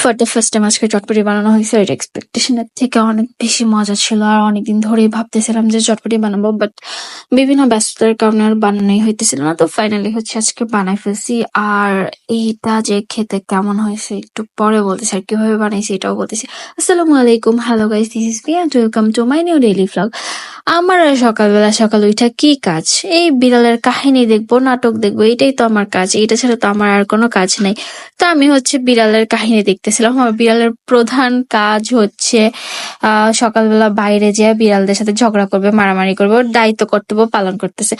For the first time আজকে চটপটি বানানো হয়েছে, এর এক্সপেকটেশনের থেকে অনেক বেশি মজা ছিল আর অনেকদিন ধরেই ভাবতেছিলাম যে চটপটি বানাবো বাট বিভিন্ন ব্যস্ততার কারণে আর বানানোই হইতেছিল না। তো ফাইনালি হচ্ছে আজকে বানাই ফেলছি আর এইটা যে খেতে কেমন হয়েছে একটু পরে বলতেছি আর কীভাবে বানাইছি এটাও বলতেছি। আসসালামু আলাইকুম hello guys this is me and welcome to my new daily vlog আমার সকালবেলা সকাল উঠা কি কাজ? এই বিড়ালের কাহিনী দেখব, নাটক দেখব এটাই তো আমার কাজ এটা ছাড়া তো আমার আর কোনো কাজ নেই। তো আমি হচ্ছে বিড়ালের কাহিনী দেখতেছিলাম। আমার বিড়ালের প্রধান কাজ হচ্ছে সকালবেলা বাইরে যেয়ে বিড়ালদের সাথে ঝগড়া করবে, মারামারি করবে, ওর দায়িত্ব, কর্তব্য পালন করতেছে।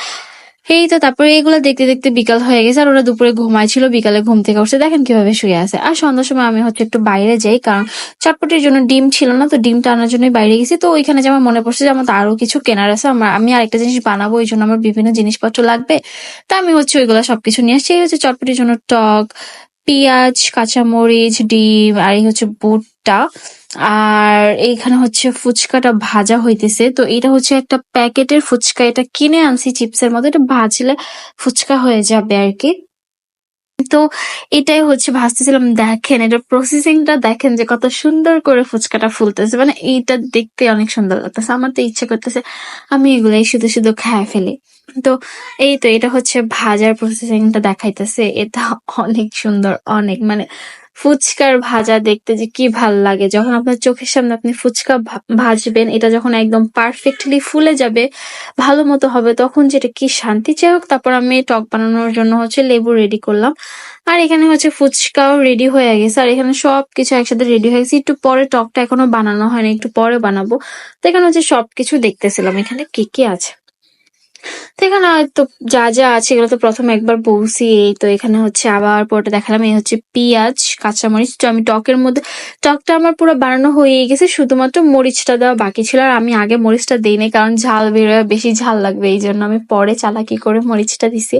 এই তো তারপরে এগুলো দেখতে দেখতে বিকাল হয়ে গেছে, আর ওরা দুপুরে ঘুমাইছিল, বিকালে ঘুম থেকে উঠছে। দেখেন কীভাবে শুয়ে আছে। আর সন্ধ্যার সময় আমি হচ্ছে একটু বাইরে যাই, কারণ চটপটির জন্য ডিম ছিল না, তো ডিমটা আনার জন্য বাইরে গেছি। তো ওইখানে যে আমার মনে পড়ছে যে আমার আরও কিছু কেনার আছে, আমার, আমি আরেকটা জিনিস বানাবো, ওই জন্য আমার বিভিন্ন জিনিসপত্র লাগবে। তা আমি হচ্ছে ওইগুলো সবকিছু নিয়ে আসছি। হচ্ছে চটপটির জন্য টক পেঁয়াজ, কাঁচামরিচ, ডিম, আর এই হচ্ছে বুটটা। আর এইখানে হচ্ছে ফুচকাটা ভাজা হইতেছে। তো এটা হচ্ছে একটা প্যাকেটের ফুচকা। এটা কিনে আনছি চিপসের মতো এটা ভাজলে ফুচকা হয়ে যাবে আর কি। তো এটাই হচ্ছে, ভাবতেছিলাম দেখেন এটা প্রসেসিংটা দেখেন যে কত সুন্দর করে ফুচকাটা ফুলতেছে। মানে এইটা দেখতে অনেক সুন্দর লাগতেছে, আমার তো ইচ্ছে করতেছে আমি এগুলাই শুধু শুধু খেয়ে ফেলি। তো এই তো, এটা হচ্ছে ভাজার প্রসেসিংটা দেখাইতেছে, এটা অনেক সুন্দর, অনেক মানে ফুচকার ভাজা দেখতে যে কি ভালো লাগে। যখন আপনার চোখের সামনে আপনি ফুচকা ভাজবেন, এটা যখন একদম পারফেক্টলি ফুলে যাবে, ভালো মতো হবে, তখন যেটা কি শান্তি যাই হোক, তারপর আমি টক বানানোর জন্য হচ্ছে লেবু রেডি করলাম। আর এখানে হচ্ছে ফুচকাও রেডি হয়ে গেছে। আর এখানে সব কিছু একসাথে রেডি হয়ে গেছে। একটু পরে টকটা এখনও বানানো হয়নি, একটু পরে বানাবো। তো এখানে হচ্ছে সবকিছু দেখতেছিলাম। এখানে কি কি আছে? এখানে হয়তো যা যা আছে, এগুলো তো প্রথম একবার বলছি। এই তো এখানে হচ্ছে আবার পরে দেখালাম। এই হচ্ছে পেঁয়াজ, কাঁচামরিচ। তো আমি টকের মধ্যে, টকটা আমার পুরো বানানো হয়ে গেছে। শুধুমাত্র মরিচটা দেওয়া বাকি ছিল। আর আমি আগে মরিচটা দিইনি কারণ ঝাল বেরোয়, বেশি ঝাল লাগবে। এই জন্য আমি পরে চালাকি করে মরিচটা দিছি।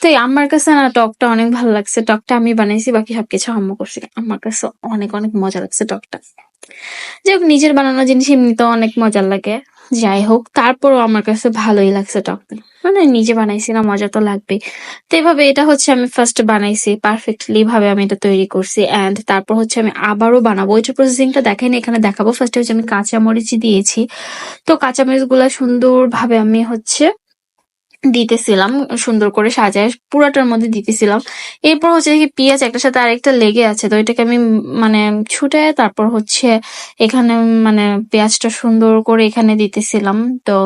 তো আমার কাছে না, টকটা অনেক ভালো লাগছে। টকটা আমি বানাইছি, বাকি সবকিছু আম্মু করছি। আমার কাছে অনেক অনেক মজা লাগছে টকটা। যাই হোক, নিজের বানানো জিনিস এমনিতেও অনেক মজার লাগে। যাই হোক তারপরও আমার কাছে ভালোই লাগছে টকটা মানে নিজে বানাইছি না মজা তো লাগবে তো এভাবে এটা হচ্ছে আমি ফার্স্ট বানাইছি পারফেক্টলি ভাবে আমি এটা তৈরি করছি অ্যান্ড তারপর হচ্ছে আমি আবারও বানাবো। ওই যে প্রসেসিংটা দেখাইনি এখানে দেখাবো। ফার্স্টে হচ্ছে আমি কাঁচামরিচ দিয়েছি। তো কাঁচামরিচগুলা সুন্দরভাবে আমি হচ্ছে দিতেছিলাম, সুন্দর করে সাজায়, পুরাটার মধ্যে দিতেছিলাম। এরপর হচ্ছে কি পেঁয়াজ একটার সাথে আরেকটা লেগে আছে, তো এটাকে আমি মানে ছুটে তারপর হচ্ছে এখানে মানে পেঁয়াজটা সুন্দর করে এখানে দিতেছিলাম। তো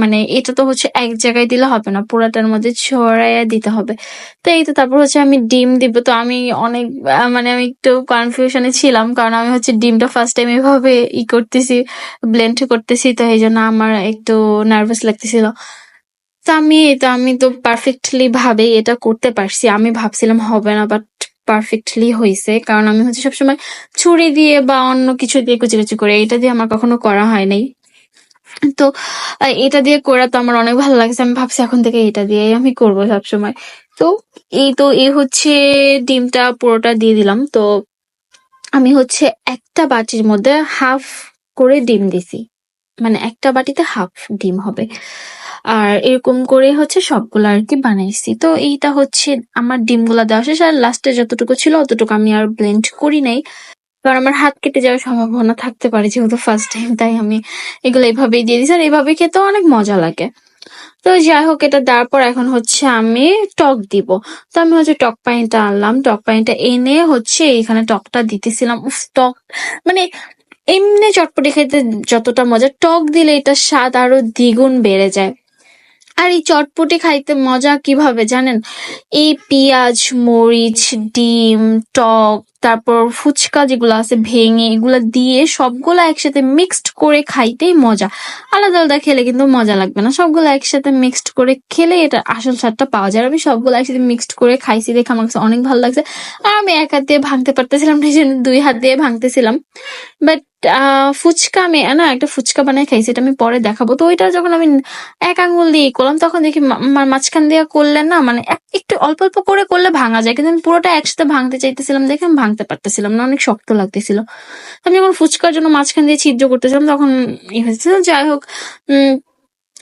মানে এটা তো হচ্ছে এক জায়গায় দিলে হবে না, পুরাটার মধ্যে ছড়াইয়া দিতে হবে। তো এই তো তারপর হচ্ছে আমি ডিম দিব, তো আমি অনেক মানে আমি একটু কনফিউশনে ছিলাম, কারণ আমি হচ্ছে ডিমটা ফার্স্ট টাইম এভাবে ই করতেছি ব্লেন্ড করতেছি, তো এই জন্য আমার একটু নার্ভাস লাগতেছিল। তো আমি তো আমি তো পারফেক্টলি ভাবে এটা করতে পারছি। আমি ভাবছিলাম হবে না বাট পারফেক্টলি হয়েছে কারণ আমি হচ্ছে সবসময় ছুরি দিয়ে বা অন্য কিছু দিয়ে কুচি কুচি করে। এটা দিয়ে আমার কখনো করা হয় নাই। তো এটা দিয়ে করা তো আমার অনেক ভালো লাগছে। আমি ভাবছি এখন থেকে এটা দিয়ে আমি করব সবসময়। তো, এই তো, এই হচ্ছে ডিমটা পুরোটা দিয়ে দিলাম। তো, আমি হচ্ছে একটা বাটির মধ্যে হাফ করে ডিম দিছি। মানে একটা বাটিতে হাফ ডিম হবে। আর এরকম করে হচ্ছে সবগুলো আর কি বানাইছি। তো এইটা হচ্ছে আমার ডিমগুলা দেওয়া শেষ, আর লাস্টে যতটুকু ছিল অতটুকু আমি আর ব্লেন্ড করি নাই। কারণ আমার হাত কেটে যাওয়ার সম্ভাবনা থাকতে পারে যেহেতু ফার্স্ট টাইম তাই আমি এগুলো এভাবেই দিয়ে দিচ্ছি আর এভাবে খেতে অনেক মজা লাগে। তো যাই হোক, এটা দেওয়ার পর এখন হচ্ছে আমি টক দিব। তো আমি হচ্ছে টক পানিটা আনলাম, টক পানিটা এনে হচ্ছে এখানে টকটা দিতেছিলাম। উফ, টক মানে এমনি চটপটি খেতে যতটা মজা, টক দিলে এটা স্বাদ আরও দ্বিগুণ বেড়ে যায়। আর এই চটপটি খাইতে মজা কীভাবে জানেন? এই পেঁয়াজ মরিচ ডিম টক তারপর ফুচকা যেগুলো আছে, ভেঙে এগুলো দিয়ে সবগুলো একসাথে মিক্সড করে খাইতেই মজা। আলাদা আলাদা খেলে কিন্তু মজা লাগবে না। সবগুলো একসাথে মিক্সড করে খেলে এটা আসল স্বাদটা পাওয়া যায়। আমি সবগুলো একসাথে মিক্সড করে খাইছি দেখে আমার কাছে অনেক ভালো লাগছে। আর আমি এক হাত দিয়ে ভাঙতে পারতেছিলাম না দুই হাত দিয়ে ভাঙতেছিলাম। বাট ফুচকা আমি না, একটা ফুচকা বানাই খাইছি, এটা আমি পরে দেখাবো। তো ওইটা যখন আমি এক আঙ্গুল দিয়ে করলাম, তখন দেখি মাঝখান দিয়ে করলে না মানে এক- একটু অল্প অল্প করে করলে ভাঙা যায়। কিন্তু আমি পুরোটা একসাথে ভাঙতে চাইতেছিলাম দেখে আমি ভাঙতে পারতেছিলাম না, অনেক শক্ত লাগতেছিল। আমি যখন ফুচকার জন্য মাঝখান দিয়ে ছিদ্র করতেছিলাম, তখন ই হয়েছিল, যাই হোক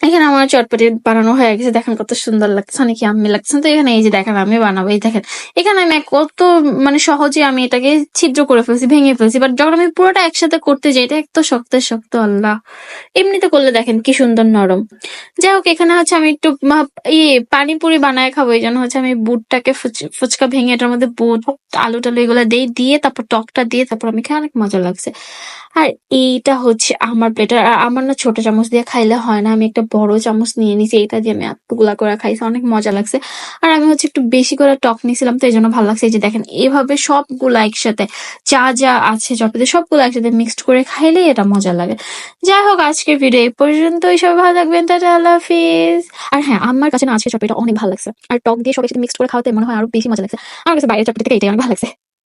এখানে আমার চটপটি বানানো হয়ে গেছে, দেখেন কত সুন্দর লাগছে অনেক আমি লাগছে তো এখানে এই যে দেখেন, আমি বানাবো, এই দেখেন। এখানে আমি কত মানে সহজে আমি এটাকে ছিদ্র করে ফেলছি, ভেঙে ফেলছি বাট যখন আমি পুরোটা একসাথে করতে যাই, এটা এত শক্ত শক্ত, আল্লাহ। এমনিতে করলে দেখেন কি সুন্দর নরম। যাই হোক, এখানে হচ্ছে আমি একটু ইয়ে পানিপুরি বানায় খাব, এই জন্য হচ্ছে আমি বুটটাকে ফুচ- ফুচকা ভেঙে এটার মধ্যে বুট, আলু টালু এগুলো দিয়ে দিয়ে তারপর টকটা দিয়ে তারপর আমি খাই, অনেক মজা লাগছে। আর এইটা হচ্ছে আমার প্লেট আর আমার না ছোট চামচ দিয়ে খাইলে হয় না, আমি একটা বড় চামচ নিয়ে নিছি এটা দিয়ে আমি এতগুলা করে খাইছি, অনেক মজা লাগছে। আর আমি হচ্ছে একটু বেশি করে টক নিয়েছিলাম, তো এই জন্য ভালো লাগছে। এই যে দেখেন, এভাবে সবগুলা একসাথে, যা যা আছে চটপটি সবগুলো একসাথে মিক্সড করে খাইলেই এটা মজা লাগে। যাই হোক, আজকের ভিডিও এই পর্যন্তই। সবাই ভালো থাকবেন। টাটা, আল্লাহ হাফিজ। আর হ্যাঁ আমার কাছে না আজকে চটপটিটা অনেক ভালো লাগছে। আর টক দিয়ে সব একসাথে মিক্সড করে খাওয়াতে মনে হয় আরও বেশি মজা লাগছে। আমার কাছে বাইরের চটপটি থেকে এটাই অনেক ভালো লাগছে।